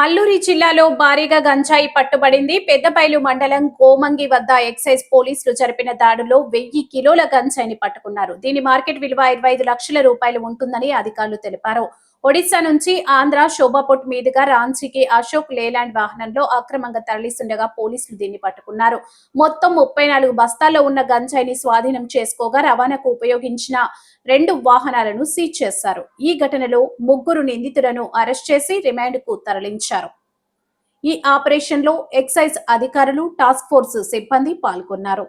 అల్లూరి జిల్లాలో భారీగా గంజాయి పట్టుబడింది. పెద్దపైలు మండలం కోమంగి వద్ద ఎక్సైజ్ పోలీసులు జరిపిన దాడులో వెయ్యి కిలోల గంజాయిని పట్టుకున్నారు. దీని మార్కెట్ విలువ ఇరవై ఐదు లక్షల రూపాయలు ఉంటుందని అధికారులు తెలిపారు. ఒడిశా నుంచి ఆంధ్ర శోభాపుట్ మీదుగా రాంచీకి అశోక్ లేలాండ్ వాహనంలో అక్రమంగా తరలిస్తుండగా పోలీసులు దీన్ని పట్టుకున్నారు. మొత్తం ముప్పై నాలుగు బస్తాల్లో ఉన్న గంజాయిని స్వాధీనం చేసుకోగా రవాణాకు ఉపయోగించిన రెండు వాహనాలను సీజ్ చేశారు. ఈ ఘటనలో ముగ్గురు నిందితులను అరెస్ట్ చేసి రిమాండ్కు తరలించారు. ఈ ఆపరేషన్లో ఎక్సైజ్ అధికారులు టాస్క్ ఫోర్స్ సిబ్బంది పాల్గొన్నారు.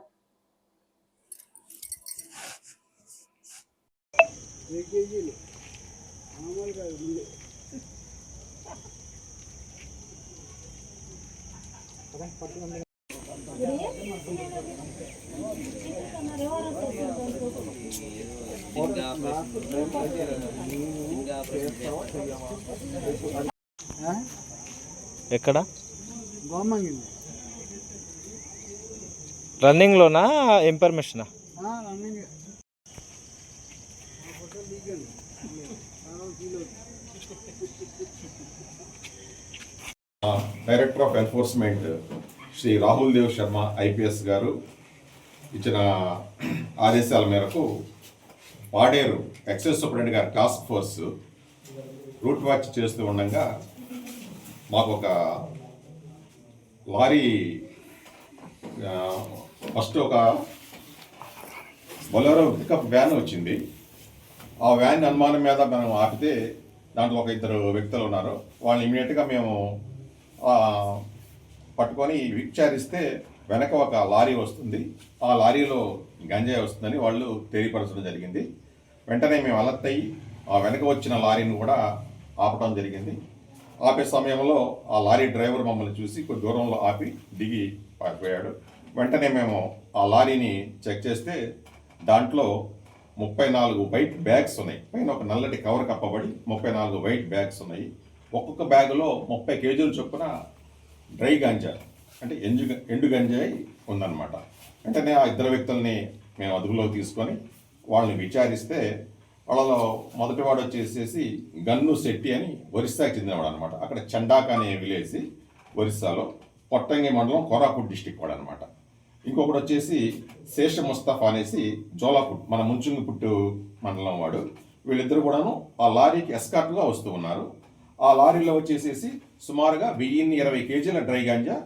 ఎక్కడ? రన్నింగ్లోనా? ఇన్ఫర్మేషనా running. Director of enforcement Shri Rahul Dev Sharma IPS గారు ఇచ్చిన ఆదేశాల మేరకు పాడేరు ఎక్సైజ్ సూపరింటెండెంట్ గారి టాస్క్ ఫోర్స్ రూట్ వాచ్ చేస్తూ ఉండగా మాకు ఒక లారీ ఫస్ట్ ఒక బొలరో పికప్ వ్యాన్ వచ్చింది. ఆ వ్యాన్ అనుమానం మీద మనం ఆపితే దాంట్లో ఒక ఇద్దరు వ్యక్తులు ఉన్నారు. వాళ్ళు ఇమీడియట్గా మేము పట్టుకొని విచారిస్తే వెనక ఒక లారీ వస్తుంది. ఆ లారీలో గంజాయి వస్తుందని వాళ్ళు తెలియపరచడం జరిగింది. వెంటనే మేము అలర్ట్ అయ్యి ఆ వెనక వచ్చిన లారీని కూడా ఆపడం జరిగింది. ఆపే సమయంలో ఆ లారీ డ్రైవర్ మమ్మల్ని చూసి కొద్ది దూరంలో ఆపి దిగి పారిపోయాడు. వెంటనే మేము ఆ లారీని చెక్ చేస్తే దాంట్లో ముప్పై నాలుగు వైట్ బ్యాగ్స్ ఉన్నాయి. పైన ఒక నల్లటి కవర్ కప్పబడి ముప్పై నాలుగు వైట్ బ్యాగ్స్ ఉన్నాయి. ఒక్కొక్క బ్యాగులో ముప్పై కేజీల చొప్పున డ్రై గంజా అంటే ఎంజు ఎండు గంజాయి ఉందన్నమాట. వెంటనే ఆ ఇద్దరు వ్యక్తుల్ని మేము అదుపులో తీసుకొని వాళ్ళని విచారిస్తే వాళ్ళలో మొదటివాడు వచ్చేసేసి గన్ను శెట్టి అని ఒరిస్సాకి చెందినవాడు అనమాట అక్కడ చండాక అనే విలేజ్ ఒరిస్సాలో పొట్టంగి మండలం కోరాపూర్ డిస్టిక్ వాడు అనమాట ఇంకొకటి వచ్చేసి శేష ముస్తఫా అనేసి జోలాపుట్ మన ముంచుంగిపుట్టు మండలం వాడు. వీళ్ళిద్దరు కూడాను ఆ లారీకి ఎస్కార్ట్గా వస్తూ ఉన్నారు. ఆ లారీలో వచ్చేసేసి సుమారుగా వెయ్యిన్ని ఇరవై కేజీల డ్రై గాంజా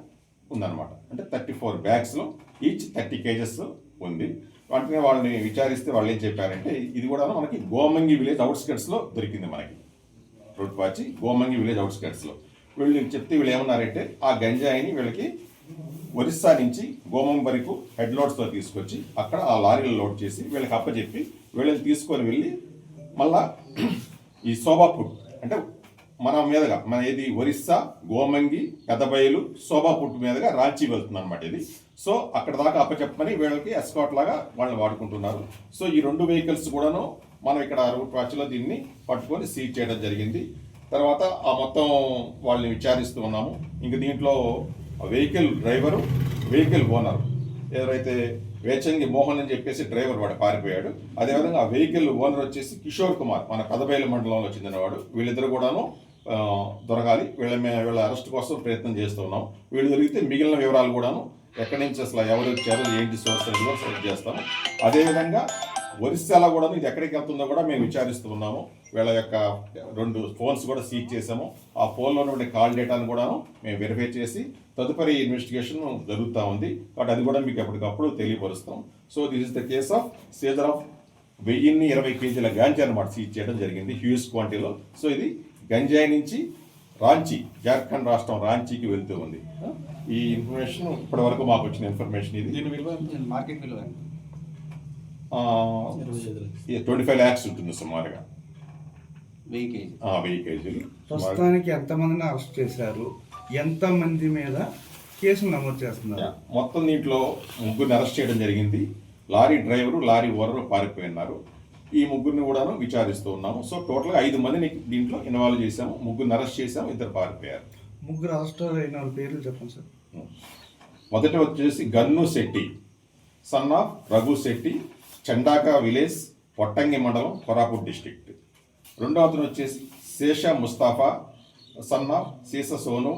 ఉందన్నమాట. అంటే థర్టీ ఫోర్ బ్యాగ్స్లో ఈచ్ థర్టీ కేజెస్ ఉంది. వెంటనే వాళ్ళని విచారిస్తే వాళ్ళు ఏం చెప్పారంటే ఇది కూడా మనకి గోమంగి విలేజ్ అవుట్స్కట్స్లో దొరికింది మనకి. రూట్ వాచి గోమంగి విలేజ్ అవుట్స్కట్స్లో. వీళ్ళు చెప్తే వీళ్ళు ఏమన్నారంటే ఆ గంజాయిని వీళ్ళకి ఒరిస్సా నుంచి గోమం వరకు హెడ్ లోడ్స్తో తీసుకొచ్చి అక్కడ ఆ లారీలో లోడ్ చేసి వీళ్ళకి అప్పచెప్పి వీళ్ళని తీసుకొని వెళ్ళి మళ్ళా ఈ శోభాపుట్ అంటే మన మీదగా మన ఏది ఒరిస్సా గోమంగి గదబయలు శోభాపుట్ మీదగా రాంచీ వెళ్తుంది అనమాట ఇది. సో అక్కడ దాకా అప్పచెప్పమని వీళ్ళకి ఎస్కాట్ లాగా వాళ్ళని వాడుకుంటున్నారు. సో ఈ రెండు వెహికల్స్ కూడాను మనం ఇక్కడ రూట్ వాచ్లో దీన్ని పట్టుకొని సీజ్ చేయడం జరిగింది. తర్వాత ఆ మొత్తం వాళ్ళని విచారిస్తూ ఉన్నాము. ఇంక దీంట్లో వెహికల్ డ్రైవరు వెహికల్ ఓనర్. ఎవరైతే వేచంగి మోహన్ అని చెప్పేసి డ్రైవర్ వాడు పారిపోయాడు. అదేవిధంగా ఆ వెహికల్ ఓనర్ వచ్చేసి కిషోర్ కుమార్ మన కదబైల మండలంలో చెందినవాడు. వీళ్ళిద్దరు కూడాను దొరకాలి. వీళ్ళ మే- వీళ్ళ అరెస్ట్ కోసం ప్రయత్నం చేస్తున్నాం వీళ్ళు దొరికితే మిగిలిన వివరాలు కూడాను ఎక్కడి నుంచి అసలు ఎవరు వచ్చారు ఏంటి సోర్స్ కూడా సెలెక్ట్ చేస్తాం. అదేవిధంగా ఒరిస్సాలో కూడా ఇది ఎక్కడికి వెళ్తుందో కూడా మేము విచారిస్తూ ఉన్నాము. వీళ్ళ యొక్క రెండు ఫోన్స్ కూడా సీజ్ చేసాము ఆ ఫోన్లో ఉండే కాల్ డేటాను కూడాను మేము వెరిఫై చేసి తదుపరి ఇన్వెస్టిగేషన్ జరుగుతూ ఉంది. కాబట్టి అది కూడా మీకు ఎప్పటికప్పుడు తెలియపరుస్తాం. So this is the case of seizure of వెయ్యిన్ని ఇరవై కేజీల గాంజా అనమాట సీజ్ చేయడం జరిగింది హ్యూజ్ క్వాంటిటీలో. సో ఇది గంజాయి నుంచి రాంచీ జార్ఖండ్ రాష్ట్రం రాంచీకి వెళ్తూ ఉంది. ఈ ఇన్ఫర్మేషన్ ఇప్పటి వరకు మాకు వచ్చిన ఇన్ఫర్మేషన్ ఇది. దీని విలువ మార్కెట్ విలువ ట్వంటీ ఫైవ్ ల్యాక్స్ ఉంటుంది సుమారుగా. వెయ్యి కేజీ ఆ, వెయ్యి కేజీలు. ప్రస్తుతానికి ఎంతమందిని అరెస్ట్ చేశారు? ఎంతమంది మీద కేసులు నమోదు చేస్తున్నారు? మొత్తం దీంట్లో ముగ్గురిని అరెస్ట్ చేయడం జరిగింది. లారీ డ్రైవరు లారీ ఓనరు పారిపోయి ఉన్నారు ఈ ముగ్గురిని కూడాను విచారిస్తూ ఉన్నాము. సో టోటల్గా ఐదు మందిని దీంట్లో ఇన్వాల్వ్ చేశాము. ముగ్గురిని అరెస్ట్ చేశాము. ఇద్దరు పారిపోయారు. ముగ్గురు అరెస్ట్ అయిన పేర్లు చెప్పండి సార్. మొదట వచ్చేసి Gannu Shetty. Son of Raghu Shetty. Chandaka village Pottangi మండలం కొరాపూర్ డిస్ట్రిక్ట్. రెండో అతను వచ్చేసి శేష ముస్తాఫా సన్న సీస సోను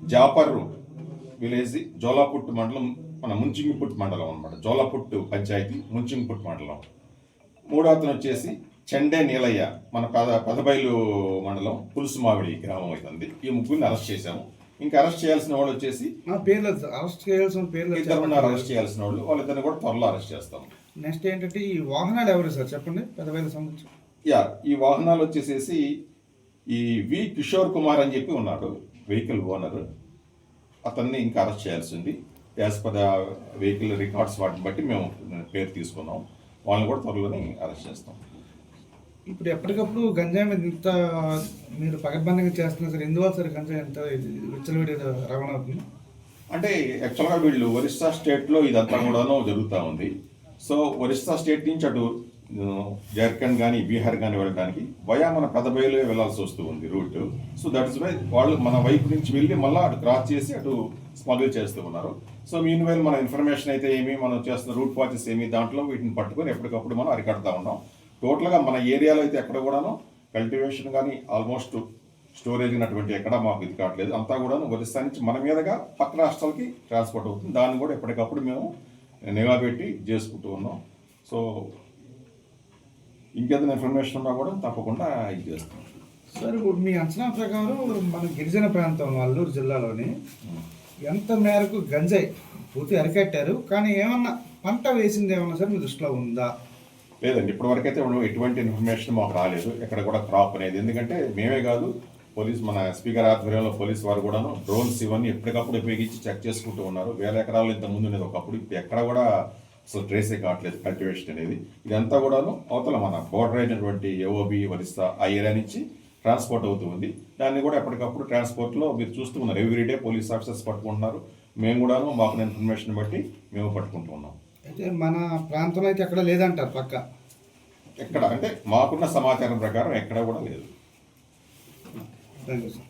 జాపర్రు విలేజ్ జోలాపుట్టు మండలం మన ముంచింగిపుట్టు మండలం అనమాట జోలాపుట్టు పంచాయతీ ముంచింగిపుట్టు మండలం. మూడో అతను వచ్చేసి చెండే నీలయ్య మన పెద పెదబైలు మండలం పులుసుమావిడి గ్రామం అవుతుంది ఈ ముగ్గురిని అరెస్ట్ చేశాము. ఇంకా అరెస్ట్ చేయాల్సిన వాళ్ళు వచ్చేసి పేర్లు అరెస్ట్ చేయాల్సిన పేర్లు ఇద్దరు ఉన్నారు అరెస్ట్ చేయాల్సిన వాళ్ళు. వాళ్ళిద్దరిని కూడా త్వరలో అరెస్ట్ చేస్తాం నెక్స్ట్ ఏంటంటే ఈ వాహనాలు ఎవరు సార్? చెప్పండి. పెద్దవేల సంబంధించి. యా ఈ వాహనాలు వచ్చేసేసి ఈ వి కిషోర్ కుమార్ అని చెప్పి ఉన్నాడు వెహికల్ ఓనర్ అతన్ని ఇంకా అరెస్ట్ చేయాల్సింది. యాజ్ పర్ వెహికల్ రికార్డ్స్ వాటిని బట్టి మేము పేరు తీసుకున్నాం. వాళ్ళని కూడా త్వరలోనే అరెస్ట్ చేస్తాం. ఇప్పుడు ఎప్పటికప్పుడు గంజాయి మీద ఇంత మీరు పకడ్బందీగా చేస్తున్నారు సార్? ఎందువల్ల సార్ గంజాయి ఎంత విచ్చలవిడి రవాణా అవుతుంది? అంటే యాక్చువల్గా వీళ్ళు ఒరిస్సా స్టేట్లో ఇదంతా కూడాను జరుగుతూ ఉంది. సో ఒరిస్సా స్టేట్ నుంచి అటు జార్ఖండ్ కానీ బీహార్ కానీ వెళ్ళడానికి వయా మన పెదబయలు వెళ్ళాల్సి వస్తూ ఉంది route. So that is why వాళ్ళు మన వైపు నుంచి వెళ్ళి మళ్ళీ అటు క్రాస్ చేసి అటు స్మగుల్ చేస్తూ ఉన్నారు. సో మీన్ వైల్ మన ఇన్ఫర్మేషన్ అయితే ఏమి మనం చేస్తున్న రూట్ వాచెస్ ఏమి దాంట్లో వీటిని పట్టుకొని ఎప్పటికప్పుడు మనం అరికడతా ఉన్నాం. టోటల్గా మన ఏరియాలో అయితే ఎక్కడ కూడాను కల్టివేషన్ కానీ ఆల్మోస్ట్ స్టోరేజ్ ఉన్నటువంటి ఎక్కడ మాకు ఇది కావట్లేదు. అంతా కూడా ఒరిస్సా నుంచి మన మీదుగా పక్క రాష్ట్రాలకి ట్రాన్స్పోర్ట్ అవుతుంది. దాన్ని కూడా ఎప్పటికప్పుడు మేము నిఘా పెట్టి చేసుకుంటూ ఉన్నాం. సో ఇంకేదైనా ఇన్ఫర్మేషన్ ఉన్నా కూడా తప్పకుండా ఇది చేస్తాం. సార్ ఇప్పుడు మీ అంచనా ప్రకారం మన గిరిజన ప్రాంతం అల్లూరు జిల్లాలోని ఎంత మేరకు గంజాయి పూర్తి అరికట్టారు? కానీ ఏమన్నా పంట వేసింది ఏమన్నా సార్ మీ దృష్టిలో ఉందా? లేదండి ఇప్పటివరకు అయితే ఎటువంటి ఇన్ఫర్మేషన్ మాకు రాలేదు. ఎక్కడ కూడా క్రాప్ అనేది. ఎందుకంటే మేమే కాదు పోలీస్ మన స్పీకర్ ఆధ్వర్యంలో పోలీస్ వారు కూడాను డ్రోన్స్ ఇవన్నీ ఎప్పటికప్పుడు ఉపయోగించి చెక్ చేసుకుంటూ ఉన్నారు. వేల ఎకరాలు ఇంత ముందు ఉండేది ఒకప్పుడు ఇప్పుడు ఎక్కడ కూడా అసలు ట్రేసే కావట్లేదు కల్టివేషన్ అనేది. ఇదంతా కూడాను అవతల మన బోర్డర్ అయినటువంటి ఏఓబి ఒరిస్సా ఆ ఏరియా నుంచి ట్రాన్స్పోర్ట్ అవుతూ ఉంది. దాన్ని కూడా ఎప్పటికప్పుడు ట్రాన్స్పోర్ట్లో మీరు చూస్తూ ఉన్నారు. ఎవ్రీడే పోలీస్ ఆఫీసర్స్ పట్టుకుంటున్నారు. మేము కూడాను మాకు ఇన్ఫర్మేషన్ బట్టి మేము పట్టుకుంటూ ఉన్నాం. అయితే మన ప్రాంతంలో అయితే ఎక్కడ లేదంటారు పక్క? ఎక్కడ? అంటే మాకున్న సమాచారం ప్రకారం ఎక్కడ కూడా లేదు. Thank you sir